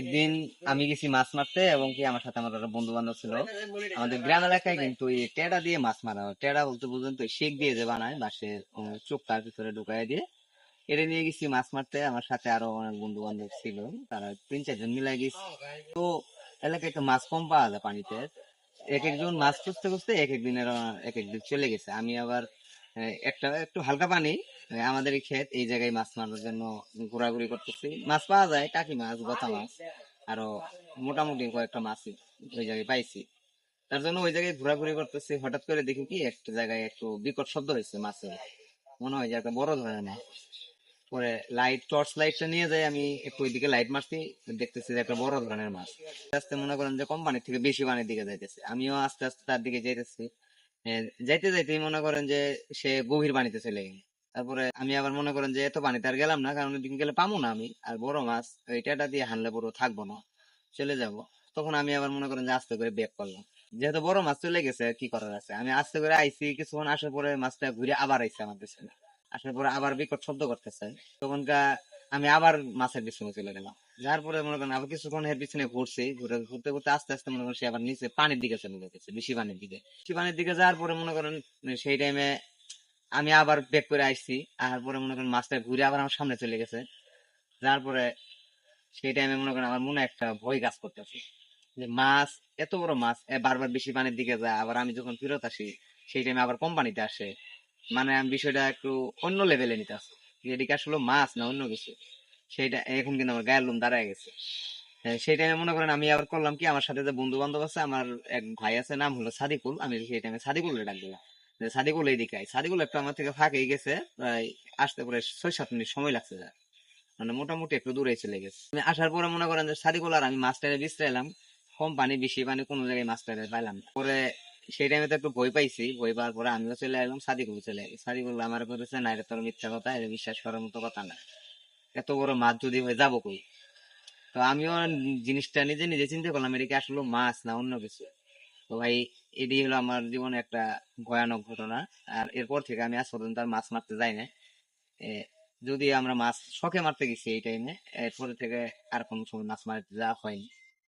একদিন আমি গেছি মাছ মারতে এবং কি আমার সাথে আমার বন্ধু বান্ধব ছিল। আমাদের গ্রাম এলাকায় কিন্তু এই টেড়া দিয়ে মাছ মারা হয়। টেড়া বলতে বুঝলেন তো শেক দিয়ে যে বানায় বাঁশের চোখ তার ভিতরে ঢুকাই দিয়ে। এটা নিয়ে গেছি মাছ মারতে। আমার সাথে আরও অনেক বন্ধু বান্ধব ছিল, তারা তিন, চারজন মিলাই গেছি। তো এলাকায় তো মাছ কম পাওয়া যায় পানিতে। এক একজন মাছ খুঁজতে খুঁজতে এক এক দিনের, এক এক দিন চলে গেছে। আমি আবার একটা একটু হালকা পানি। আমাদের এই ক্ষেত, এই জায়গায় মাছ মারার জন্য ঘোরাঘুরি করতেছি। মাছ পাওয়া যায় টাকি মাছ গতা মাছ, আরও মোটামুটি কয়েকটা মাছ ওই জায়গায় পাইছি। তার জন্য ওই জায়গায় ঘোরাঘুরি করতেছি। হঠাৎ করে দেখি কি, একটা জায়গায় একটু বিকট শব্দ হয়েছে মাছের। মনে হয় যে একটা বড় ধরনের মাছ। পরে লাইট টর্চ লাইটটা নিয়ে যাই আমি, একটু ওইদিকে লাইট মারছি, দেখতেছি যে একটা বড় ধরনের মাছ। আস্তে মনে করেন যে কোম্পানির থেকে বেশি পানির দিকে যাইতেছে। আমিও আস্তে আস্তে তার দিকে যাইতেছি। যাইতে যাইতে মনে করেন যে সে গভীর পানিতে চলে গেল। তারপরে আমি আবার মনে করেন যে এত পানিতে আর গেলাম না, কারণ ওইদিকে গেলে পাবো না আমি, আর বড় মাছ, ওই টেটা দিয়ে হানলে পুরো থাকব না, চলে যাব। তখন আমি আবার মনে করেন যে আস্তে করে বেক করলাম। যেহেতু বড় মাছ চলে গেছে কি করার আছে? আমি আস্তে করে আইছি, কিছুক্ষণ আসার পরে মাছটা ঘুরে আবার আইছে আমার পেছনে। আসার পরে আবার বিকট শব্দ করতেছে। তখনকার আমি আবার মাছের পিছনে চলে গেলাম। যার পরে মনে করেন আবার কিছুক্ষণ এর পিছনে ঘুরছি, ঘুরে ঘুরতে ঘুরতে আস্তে আস্তে মনে করেন সে আবার নিচে পানির দিকে চলে গেছে, বেশি পানির দিকে। বেশি পানির দিকে যাওয়ার পরে মনে করেন সেই টাইমে আমি আবার বেক করে আসছি আর পরে মনে করেন মাছটা ঘুরে আবার আমার সামনে চলে গেছে। যার পরে সেই টাইমে মনে করেন আমার মনে একটা ভয় কাজ করতেছে, যে মাছ, এত বড় মাছ বারবার বেশি পানির দিকে যায়, আবার আমি যখন ফেরত আসি, সেই টাইমে আবার কোম্পানিতে আসে। মানে আমি বিষয়টা একটু অন্য লেভেলে নিতে আসি এদিকে আসলে মাছ না অন্য কিছু। সেইটা এখন কিন্তু আমার গায়ের লোম দাঁড়ায় গেছে। হ্যাঁ, সেই টাইমে মনে করেন আমি আবার করলাম কি আমার সাথে যে বন্ধু বান্ধব আছে আমার এক ভাই আছে নাম হলো সাদিকুল। আমি সেই টাইমে সাদিকুল ডাক দিলাম। যে সাদিকুল এইদিকে আয়। সাদিকুল একটু আমার থেকে ফাঁকে গেছে প্রায় আসতে পরে ছয় সাত মিনিট সময় লাগছে যা মানে মোটামুটি একটু দূরে চলে গেছে। আমি আসার পরে মনে করেন যে সাদিকুল আর আমি মাছটারে বিশ্রাইলাম। কম পানি বেশি পানি কোনো জায়গায় মাছটারে পাইলাম। পরে সেই টাইমে তো একটু ভয় পাইছি। ভয় পাওয়ার পরে আমিও চলে এলাম সাদিকুল চলে এলাম সাদিকুল আমার করেছে না এটা তোর মিথ্যা কথা এটা বিশ্বাস করার মতো কথা না। এত বড় মাছ যদি যাব কই? তো আমিও জিনিসটা নিজে নিজে চিন্তা করলাম, এটা কি আসলে মাছ না অন্য কিছু? তো ভাই এটি হলো আমার জীবনে একটা ভয়ানক ঘটনা। আর এরপর থেকে আমি আজ পর্যন্ত আর মাছ মারতে যাই না। যদি আমরা মাছ শখে মারতে গেছি এই টাইমে এরপর থেকে আর কোনো সময় মাছ মারতে যাওয়া হয়নি।